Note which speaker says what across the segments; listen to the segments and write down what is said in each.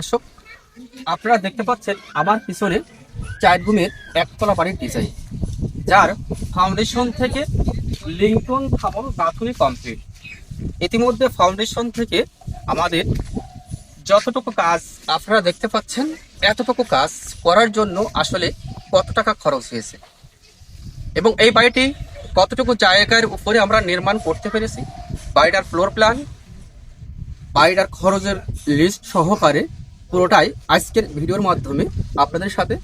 Speaker 1: দর্শক, আপনারা দেখতে পাচ্ছেন আমার পিছনে চার রুমের একতলা বাড়ির ডিজাইন যার ফাউন্ডেশন থেকে লিঙ্কন থামল গাঁথুনি কমপ্লিট ইতিমধ্যে ফাউন্ডেশন থেকে আমাদের যতটুকু কাজ আপনারা দেখতে পাচ্ছেন, এতটুকু কাজ করার জন্য আসলে কত টাকা খরচ হয়েছে। এবং এই বাড়িটি কতটুকু জায়গার উপরে আমরা নির্মাণ করতে পেরেছি, বাড়িটার ফ্লোর প্ল্যান বাড়িটার খরচের লিস্ট সহকারে পুরোটাই আজকের ভিডিওর মাধ্যমে আপনাদের সাথে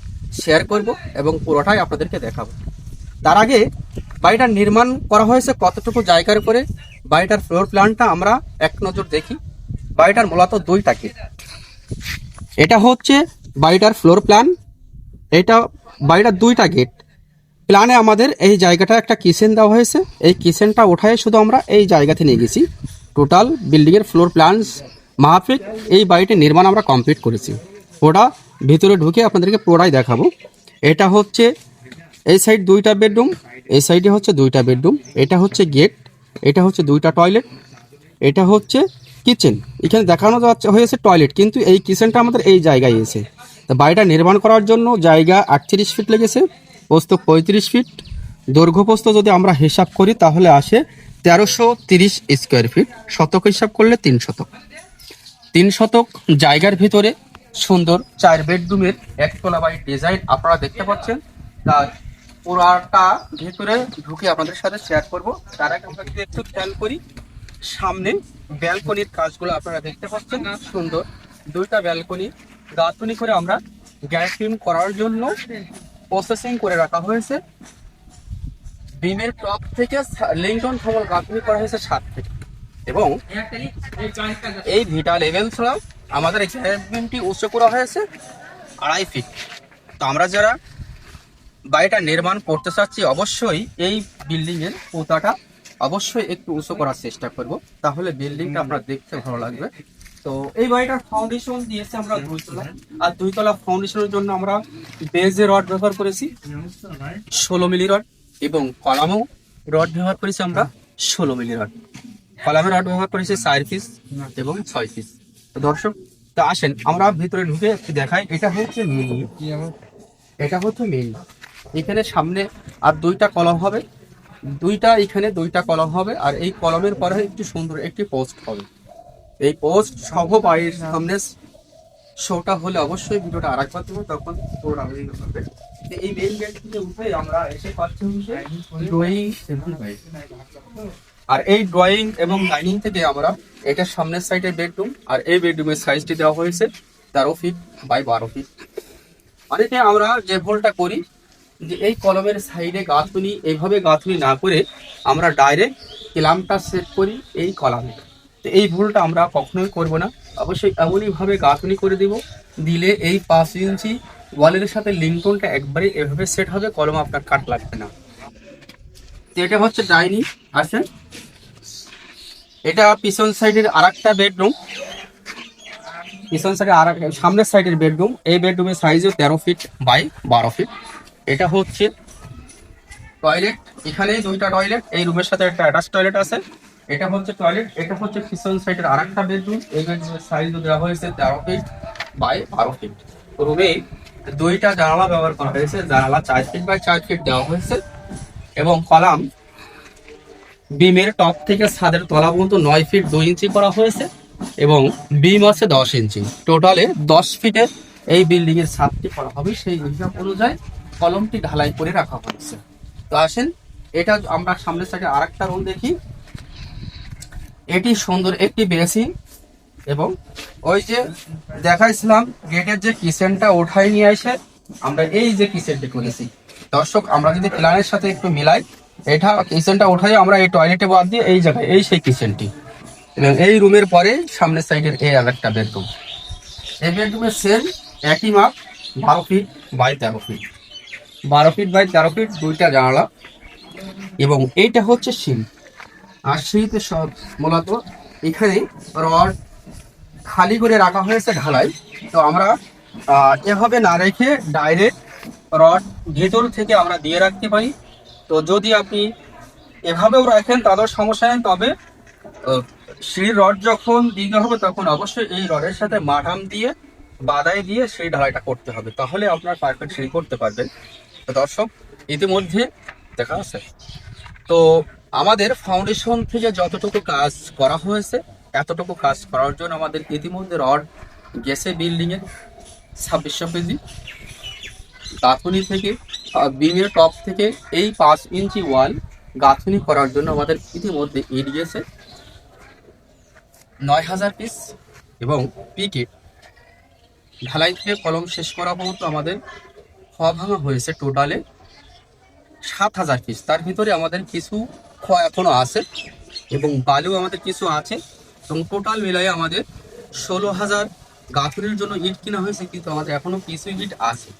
Speaker 1: শেয়ার করব এবং পুরোটাই আপনাদেরকে দেখাবো। তার আগে বাড়িটার নির্মাণ করা হয়েছে কতটুকু জায়গার উপরে? বাড়িটার ফ্লোর প্ল্যানটা আমরা এক নজর দেখি। বাড়িটার মূলত দুইটা গেট এটা হচ্ছে বাড়িটার ফ্লোর প্ল্যান এটা বাড়িটার দুইটা গেট প্ল্যানে আমাদের এই জায়গাটা একটা কিচেন দেওয়া হয়েছে। এই কিচেনটা ওঠায় শুধু আমরা এই জায়গাতে নিয়ে গেছি। টোটাল বিল্ডিংয়ের ফ্লোর প্ল্যানস মাহফিক এই বাড়িটি নির্মাণ আমরা কমপ্লিট করেছি। ওটা ভিতরে ঢুকে আপনাদেরকে পুরোটাই দেখাবো। এটা হচ্ছে এই সাইড দুইটা বেডরুম এই সাইডে হচ্ছে দুইটা বেডরুম এটা হচ্ছে গেট এটা হচ্ছে দুইটা টয়লেট এটা হচ্ছে কিচেন এখানে দেখানো যাচ্ছে হয়েছে টয়লেট কিন্তু এই কিচেনটা আমাদের এই জায়গায় এসে। তো বাড়িটা নির্মাণ করার জন্য জায়গা আটত্রিশ ফিট লেগেছে, পোস্ত পঁয়ত্রিশ ফিট দৈর্ঘ্য পোস্ত যদি আমরা হিসাব করি তাহলে আসে তেরোশো তিরিশ স্কোয়ার ফিট শতক হিসাব করলে তিন শতক। তিন শতক জায়গার ভিতরে সুন্দর চার বেডরুমের একতলা বাড়ির ডিজাইন আপনারা দেখতে পাচ্ছেন। তার পুরাটা ভিতরে ঢুকে আপনাদের সাথে শেয়ার করব। তার আগে আমরা একটু খেয়াল করি, সামনে ব্যালকনির কাজগুলো আপনারা দেখতে পাচ্ছেন। সুন্দর। দুইটা ব্যালকনি গাঁথনি করে আমরা গ্যাসিম করার জন্য প্রসেসিং করে রাখা হয়েছে। বিমের টপ থেকে লিংটন থমল গাঁথনি করা হয়েছে সাত ফিট এবং এই ভিটা লেভেল ছাড়াও আমাদের এক্সাইটমেন্টটি উচ্চ করা হয়েছে আড়াই ফিট তো আমরা যারা বাড়িটা নির্মাণ করতে চাচ্ছি, অবশ্যই এই বিল্ডিং এর পোতাটা অবশ্যই একটু উঁচু করার চেষ্টা করব। তাহলে বিল্ডিংটা আপনার দেখতে ভালো লাগবে। তো এই বাড়িটার ফাউন্ডেশন দিয়েছে আমরা দুইতলা। আর দুইতলা ফাউন্ডেশনের জন্য আমরা বেজে রড ব্যবহার করেছি, ষোলো মিলি রড এবং কলামও রড ব্যবহার করেছি আমরা ষোলো মিলি রড কলামের রড ব্যবহার করেছি চার পিস এবং ছয় পিস দর্শক, তো আসেন, আমরা ভিতরে ঢুকে একটু দেখাই। এটা হচ্ছে মেইন এটা হচ্ছে মেইন এখানে সামনে আর দুইটা কলম হবে। দুইটা এখানে, দুইটা কলম হবে। আর এই কলমের পরে একটু সুন্দর একটি পোস্ট হবে। এই পোস্ট সহ বাড়ির সামনে শোটা হলে অবশ্যই ভিডিওটা আরেকবার দেবো তখন তোর আবেদন এই মেইন গেট থেকে উঠে আমরা এসে পাচ্ছি ড্রয়িং আর এই ড্রয়িং এবং ডাইনিং থেকে আমরা এটার সামনের সাইডে বেডরুম আর এই বেডরুমের সাইজটি দেওয়া হয়েছে তেরো ফিট বাই বারো ফিট অনেকে আমরা যে ভুলটা করি, যে এই কলমের সাইডে গাঁথুনি এইভাবে গাঁথুনি না করে আমরা ডাইরেক্ট ক্লামটা সেট করি এই কলামে। তো এই ভুলটা আমরা কখনোই করব না। অবশ্যই এমনইভাবে গাঁথুনি করে দিব, দিলে এই পাঁচ ইঞ্চি ওয়ালের সাথে লিঙ্কনটা একবারে এভাবে সেট হবে, কলম আপনার কাট লাগবে না। তো এটা হচ্ছে ডাইনিং আসেন। এটা পিছন সাইডের আর একটা বেডরুম। পিছন সাইডে আর সামনের সাইডের বেডরুম। এই বেডরুমের সাইজও তেরো ফিট বাই বারো ফিট এটা হচ্ছে টয়লেট এখানে দুইটা টয়লেট এই রুমের সাথে একটা অ্যাটাচ টয়লেট আছে। এটা হচ্ছে টয়লেট এটা হচ্ছে পিছন সাইডের আর একটা বেডরুম। এই বেডরুমের সাইজ দেওয়া হয়েছে তেরো ফিট বাই বারো ফিট রুমে দুইটা জানালা ব্যবহার করা হয়েছে। জানালা চার ফিট বাই চার ফিট দেওয়া হয়েছে। এবং কলাম বিমের টপ থেকে ছাদের তলা পর্যন্ত নয় ফিট দুই ইঞ্চি করা হয়েছে এবং বিম আছে দশ ইঞ্চি। টোটালে দশ ফিটের এই বিল্ডিং এর ছাদটি করা হবে। সেই হিসাব অনুযায়ী কলমটি ঢালাই করে রাখা হয়েছে। তো আসেন, এটা আমরা সামনের সাইডে আর একটা রুম দেখি। এটি সুন্দর একটি বেসিন এবং ওই যে দেখাইছিলাম, গেটের যে কিচেনটা ওঠাই নিয়ে এসে আমরা এই যে কিচেনটি করেছি। দর্শক, আমরা যদি প্ল্যানের সাথে একটু মিলাই এটা কিচেনটা ওঠাই আমরা এই টয়লেটে বাদ দিয়ে এই জায়গায়, এই সেই কিচেনটি। এবং এই রুমের পরে সামনের সাইডের এই আর একটা বেডরুম এই বেডরুমের সেম একই মাপ, বারো ফিট বাই তেরো ফিট বারো ফিট বাই তেরো ফিট দুইটা জানালা। এবং এইটা হচ্ছে সিম আর সিঁড়িতে সব মূলত এখানে রড খালি করে রাখা হয়েছে ঢালাই। তো আমরা এভাবে না রেখে ডাইরেক্ট রড ভেতর থেকে আমরা দিয়ে রাখতে পারি। তো যদি আপনি এভাবেও রাখেন তাদের সমস্যা তবে সিঁড়ির রড যখন দিতে হবে তখন অবশ্যই এই রডের সাথে মাঠাম দিয়ে বাদাই দিয়ে সেই ঢালাইটা করতে হবে। তাহলে আপনার পারফেক্ট সিঁড়ি করতে পারবেন। দর্শক, ইতিমধ্যে দেখা আছে। তো আমাদের ফাউন্ডেশন থেকে যতটুকু কাজ করা হয়েছে, এতটুকু কাজ করার জন্য আমাদের ইতিমধ্যে রড গেছে বিল্ডিংয়ে ছাব্বিশশো কেজি গাঁথুনি থেকে বিমের টপ থেকে এই পাঁচ ইঞ্চি ওয়াল গাঁথুনি করার জন্য আমাদের ইতিমধ্যে ইট গেছে। নয় হাজার পিস এবং পিকে ঢালাই থেকে কলম শেষ করা পর্যন্ত আমাদের হওয়া ভাঙা হয়েছে টোটালে সাত হাজার পিস তার ভিতরে আমাদের কিছু ক্ষয় এখনও আছে এবং বালু আমাদের কিছু আছে এবং টোটাল মিলাই আমাদের ষোলো হাজার গাঁথুরির জন্য ইট কিনা হয়েছে, কিন্তু আমাদের এখনও কিছু ইট আছে।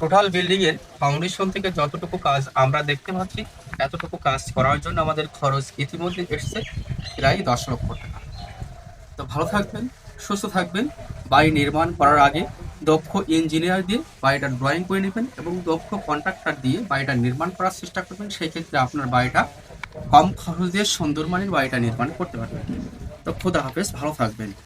Speaker 1: টোটাল বিল্ডিং এর ফাউন্ডেশন থেকে যতটুকু কাজ আমরা দেখতে পাচ্ছি, এতটুকু কাজ করার জন্য আমাদের খরচ ইতিমধ্যে এসছে প্রায় দশ লক্ষ টাকা। তো ভালো থাকবেন, সুস্থ থাকবেন, বাড়ি নির্মাণ করার আগে দক্ষ ইঞ্জিনিয়ার দিয়ে বাড়িটা ড্রয়িং করে নেবেন এবং দক্ষ কন্ট্রাক্টর দিয়ে বাড়িটা নির্মাণ করার চেষ্টা করবেন। সেই ক্ষেত্রে আপনার বাড়িটা কম খরচ দিয়ে সুন্দর মানের বাড়িটা নির্মাণ করতে পারবেন। তো খোদা হাফেজ, ভালো থাকবেন।